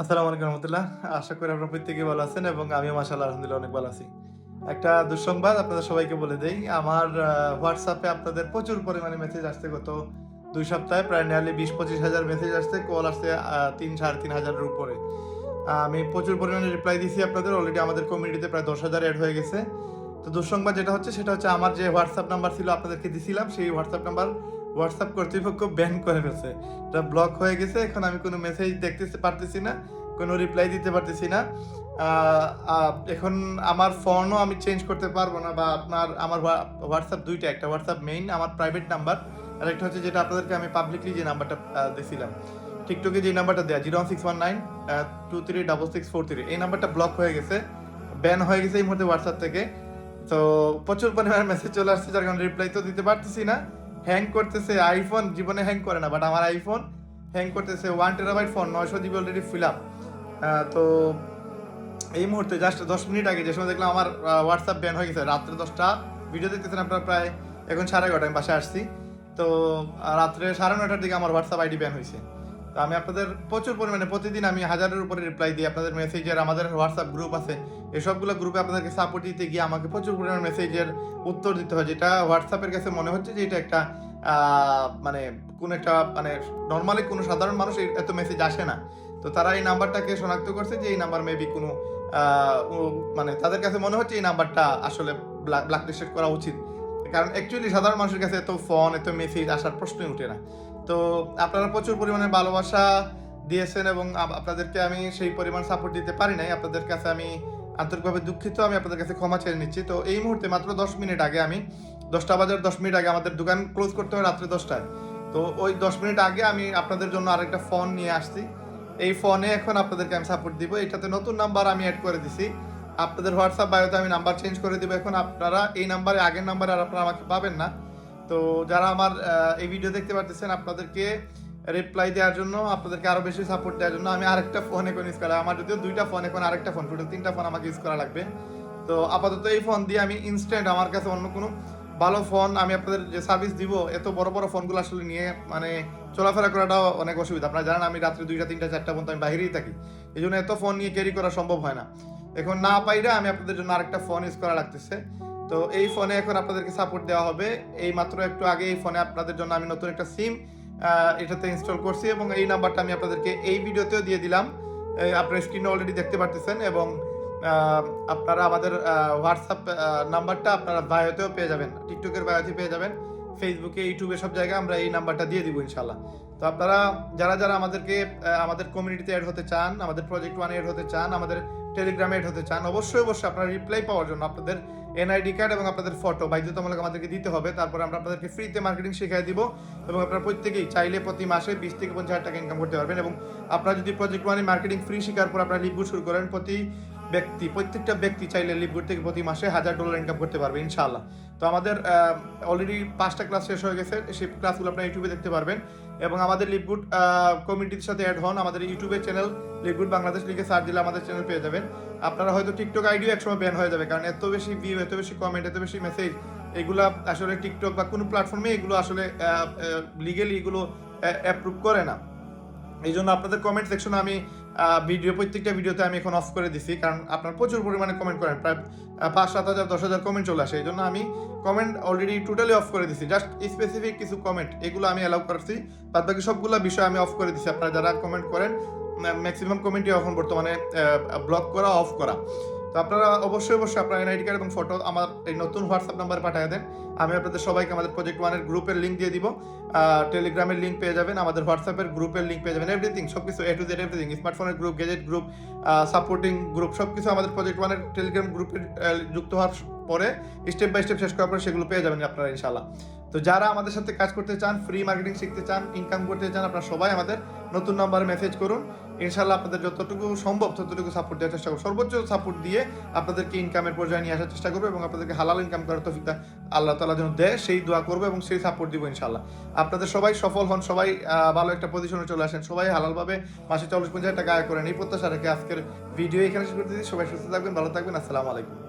আসসালামু আলাইকুম রহমতুল্লাহ। আশা করি আপনারা প্রত্যেকে ভালো আছেন এবং আমিও মাসাল্লাহ আলহামদুলিল্লাহ অনেক ভালো আছি। একটা দুঃসংবাদ আপনাদের সবাইকে বলে দেই। আমার হোয়াটসঅ্যাপে আপনাদের প্রচুর পরিমাণে মেসেজ আসছে গত দুই সপ্তাহে। প্রায় নিয়ারলি বিশ পঁচিশ হাজার মেসেজ আসছে কল আসছে তিন, সাড়ে তিন হাজারের উপরে। আমি প্রচুর পরিমাণে রিপ্লাই দিয়েছি আপনাদের। অলরেডি আমাদের কমিউনিটিতে প্রায় দশ হাজার অ্যাড হয়ে গেছে। তো দুঃসংবাদ যেটা হচ্ছে, সেটা হচ্ছে আমার যে হোয়াটসঅ্যাপ নাম্বার ছিল, আপনাদেরকে দিছিলাম, সেই হোয়াটসঅ্যাপ নাম্বার হোয়াটসঅ্যাপ কর্তৃপক্ষ ব্যান করে ফেলছে। এটা ব্লক হয়ে গেছে, এখন আমি কোনো মেসেজ দেখতে পারতেছি না, কোনো রিপ্লাই দিতে পারতেছি না। এখন আমার ফোনও আমি চেঞ্জ করতে পারব না, বা আপনার, আমার হোয়াটসঅ্যাপ দুইটা, একটা হোয়াটসঅ্যাপ মেইন আমার প্রাইভেট নাম্বার আর একটা হচ্ছে যেটা আপনাদেরকে আমি পাবলিকলি যে নাম্বারটা দিয়েছিলাম টিকটকে যে নাম্বারটা দেওয়া zero six one nine two three double six four three এই নাম্বারটা ব্লক হয়ে গেছে ব্যান হয়ে গেছে এই মুহূর্তে হোয়াটসঅ্যাপ থেকে। তো প্রচুর পরিমাণে মেসেজ চলে আসছে, যার কারণে রিপ্লাই তো দিতে পারতেছি না। হ্যাং করতেছে আইফোন জীবনে হ্যাং করে না বাট আমার আইফোন হ্যাং করতেছে ওয়ান টেরাবাইট ফোন নয়শো জিবি অলরেডি ফিল আপ তো এই মুহূর্তে জাস্ট দশ মিনিট আগে যে সময় দেখলাম আমার হোয়াটসঅ্যাপ ব্যান হয়ে গেছে, রাত্রে দশটা। ভিডিও দেখতেছেন আপনারা প্রায় এখন সাড়ে এগারোটা, আমি বাসায় আসছি। তো রাত্রে সাড়ে নয়টার দিকে আমার হোয়াটসঅ্যাপ আইডি ব্যান হয়েছে। তো আমি আপনাদের প্রচুর পরিমাণে, প্রতিদিন আমি হাজারের উপরে রিপ্লাই দিই, আপনাদের মেসেজের আমাদের হোয়াটসঅ্যাপ গ্রুপ আছে। এসবগুলো গ্রুপে আপনাদেরকে সাপোর্ট দিতে গিয়ে আমাকে প্রচুর পরিমাণে মেসেজের উত্তর দিতে হয়, যেটা হোয়াটসঅ্যাপের কাছে মনে হচ্ছে যে এটা একটা মানে কোন একটা মানে নর্মালি কোনো সাধারণ মানুষ এত মেসেজ আসে না। তো তারা এই নাম্বারটাকে শনাক্ত করছে যে এই নাম্বার মেবি কোনো মানে তাদের কাছে মনে হচ্ছে এই নাম্বারটা আসলে ব্ল্যাক লিস্টেড করা উচিত। কারণ অ্যাকচুয়ালি সাধারণ মানুষের কাছে এত ফোন এত মেসেজ আসার প্রশ্নই উঠে না। তো আপনারা প্রচুর পরিমাণে ভালোবাসা দিয়েছেন এবং আপনাদেরকে আমি সেই পরিমাণ সাপোর্ট দিতে পারি নাই। আপনাদের কাছে আমি আন্তরিকভাবে দুঃখিত, আমি আপনাদের কাছে ক্ষমা চেয়ে নিচ্ছি। তো এই মুহূর্তে মাত্র দশ মিনিট আগে আমি, দশটা বাজার, দশ মিনিট আগে আমাদের দোকান ক্লোজ করতে হয় রাত্রে দশটায়। তো ওই দশ মিনিট আগে আমি আপনাদের জন্য আরেকটা ফোন নিয়ে আসছি। এই ফোনে এখন আপনাদেরকে আমি সাপোর্ট দিব। এটাতে নতুন নাম্বার আমি অ্যাড করে দিছি। আপনাদের হোয়াটসঅ্যাপ বায়োতে আমি নাম্বার চেঞ্জ করে দিব। এখন আপনারা এই নাম্বারে আগের নাম্বারে আর আপনারা আমাকে পাবেন না। তো যারা আমার এই ভিডিও দেখতে পারতেছেন, আপনাদেরকে রিপ্লাই দেওয়ার জন্য, আপনাদেরকে আরও বেশি সাপোর্ট দেওয়ার জন্য আমি আরেকটা ফোন এখন ইউজ করা আমার যদিও দুইটা ফোন এখন, আরেকটা ফোন টোটাল তিনটা ফোন আমাকে ইউজ করা লাগবে। তো আপাতত এই ফোন দিয়ে আমি ইনস্ট্যান্ট আমার কাছে অন্য কোনো ভালো ফোন আমি আপনাদের যে সার্ভিস দিব, এত বড় বড় ফোনগুলো আসলে নিয়ে মানে চলাফেরা করাটাও অনেক অসুবিধা। আপনারা জানেন, আমি রাত্রে দুইটা, তিনটা, চারটা পর্যন্ত আমি বাইরেই থাকি। এই জন্য এত ফোন নিয়ে ক্যারি করা সম্ভব হয় না। এখন না পাইরা আমি আপনাদের জন্য আরেকটা ফোন ইউজ করা লাগতেছে। তো এই ফোনে এখন আপনাদেরকে সাপোর্ট দেওয়া হবে। এই মাত্র একটু আগে এই ফোনে আপনাদের জন্য আমি নতুন একটা সিম এটাতে ইনস্টল করছি এবং এই নাম্বারটা আমি আপনাদেরকে এই ভিডিওতেও দিয়ে দিলাম। আপনার স্ক্রিনে অলরেডি দেখতে পারতেছেন এবং আপনারা আমাদের হোয়াটসঅ্যাপ নাম্বারটা আপনারা বায়োতেও পেয়ে যাবেন। টিকটকের বায়োতে পেয়ে যাবেন। ফেসবুকে ইউটিউবে সব জায়গায় আমরা এই নাম্বারটা দিয়ে দিব ইনশাল্লাহ তো আপনারা, যারা যারা আমাদেরকে আমাদের কমিউনিটিতে অ্যাড হতে চান, আমাদের প্রজেক্ট ওয়ানে অ্যাড হতে চান, আমাদের টেলিগ্রামে অ্যাড হতে চান, অবশ্যই অবশ্যই আপনারা রিপ্লাই পাওয়ার জন্য আপনাদের এনআইডি কার্ড এবং আপনাদের ফটো বাধ্যতামূলক আমাদেরকে দিতে হবে। তারপরে আমরা আপনাদেরকে ফ্রিতে মার্কেটিং শিখিয়ে দিব এবং আপনারা প্রত্যেকেই চাইলে প্রতি মাসে বিশ থেকে পঞ্চাশ হাজার টাকা ইনকাম করতে পারবেন এবং আপনারা যদি প্রজেক্ট ওয়ানে মার্কেটিং ফ্রি শেখার পর আপনারা লিপগুড শুরু করেন, প্রতি ব্যক্তি, প্রত্যেকটা ব্যক্তি চাইলে লিপগুড থেকে প্রতি মাসে হাজার ডলার ইনকাম করতে পারবে, ইনশাআল্লাহ। তো আমাদের অলরেডি পাঁচটা ক্লাস শেষ হয়ে গেছে, সেই ক্লাসগুলো আপনারা ইউটিউবে দেখতে পারবেন। এবং আমাদের লিপগুড কমিউনিটির সাথে অ্যাড হন, আমাদের ইউটিউবের চ্যানেল লিপগুড বাংলাদেশ লিখে সার্চ দিলে আমাদের চ্যানেল পেয়ে যাবেন। আপনারা হয়তো টিকটক আইডিও একসময় ব্যান হয়ে যাবে, কারণ এত বেশি ভিউ এত বেশি কমেন্ট এত বেশি মেসেজ এগুলা আসলে টিকটক বা কোনো প্ল্যাটফর্মে এগুলো আসলে লিগেলি এগুলো অ্যাপ্রুভ করে না। এই জন্য আপনাদের কমেন্ট সেকশনে আমি ভিডিও, প্রত্যেকটা ভিডিওতে আমি এখন অফ করে দিছি, কারণ আপনার প্রচুর পরিমাণে কমেন্ট করেন। প্রায় পাঁচ, সাত হাজার, দশ হাজার কমেন্ট চলে আসে, এই জন্য আমি কমেন্ট অলরেডি টোটালি অফ করে দিছি। জাস্ট স্পেসিফিক কিছু কমেন্ট এগুলো আমি অ্যালাউ করছি। বাদ বাকি সবগুলো বিষয় আমি অফ করে দিছি। আপনারা যারা কমেন্ট করেন ম্যাক্সিমাম কমেন্টই এখন বর্তমানে ব্লক করা অফ করা। তো আপনারা অবশ্যই অবশ্যই আপনার এনআইডি কার্ড এবং ফটো আমার এই নতুন হোয়াটসঅ্যাপ নাম্বারে পাঠিয়ে দেন। আমি আপনাদের সবাইকে আমাদের প্রজেক্ট ওয়ানের গ্রুপের লিঙ্ক দিয়ে দিব। টেলিগ্রামের লিঙ্ক পেয়ে যাবেন, আমাদের হোয়াটসঅ্যাপের গ্রুপের লিঙ্ক পেয়ে যাবেন এভরিথিং সব কিছু এ টু জেড এভরিথিং স্মার্টফোনের group gadget group supporting group সব কিছু আমাদের প্রজেক্ট ওয়ানের টেলিগ্রাম গ্রুপে যুক্ত হওয়ার পরে স্টেপ বাই স্টেপ শেষ করার পরে সেগুলো পেয়ে যাবেন আপনারা ইনশাল্লাহ তো যারা আমাদের সাথে কাজ করতে চান ফ্রি মার্কেটিং শিখতে চান ইনকাম করতে চান, আপনারা সবাই আমাদের নতুন নাম্বারে মেসেজ করুন। ইনশাল্লাহ আপনাদের যতটুকু সম্ভব ততটুকু সাপোর্ট দেওয়ার চেষ্টা করব। সর্বোচ্চ সাপোর্ট দিয়ে আপনাদেরকে ইনকামের পর্যায়ে নিয়ে আসার চেষ্টা করব এবং আপনাদেরকে হালাল ইনকাম করার তফিকটা আল্লাহ তালা যেন দেয়, সেই দোয়া করব এবং সেই সাপোর্ট দিব ইনশাল্লাহ আপনাদের সবাই সফল হন, সবাই ভালো একটা পজিশনে চলে আসেন, সবাই হালালভাবে মাসে চল্লিশ পঞ্চাশ টাকা আয় করেন। এই প্রত্যাশা রেখে আজকের ভিডিও এখানে শেষ করতে সবাই সুস্থ থাকবেন, ভালো থাকবেন। আসসালামু আলাইকুম।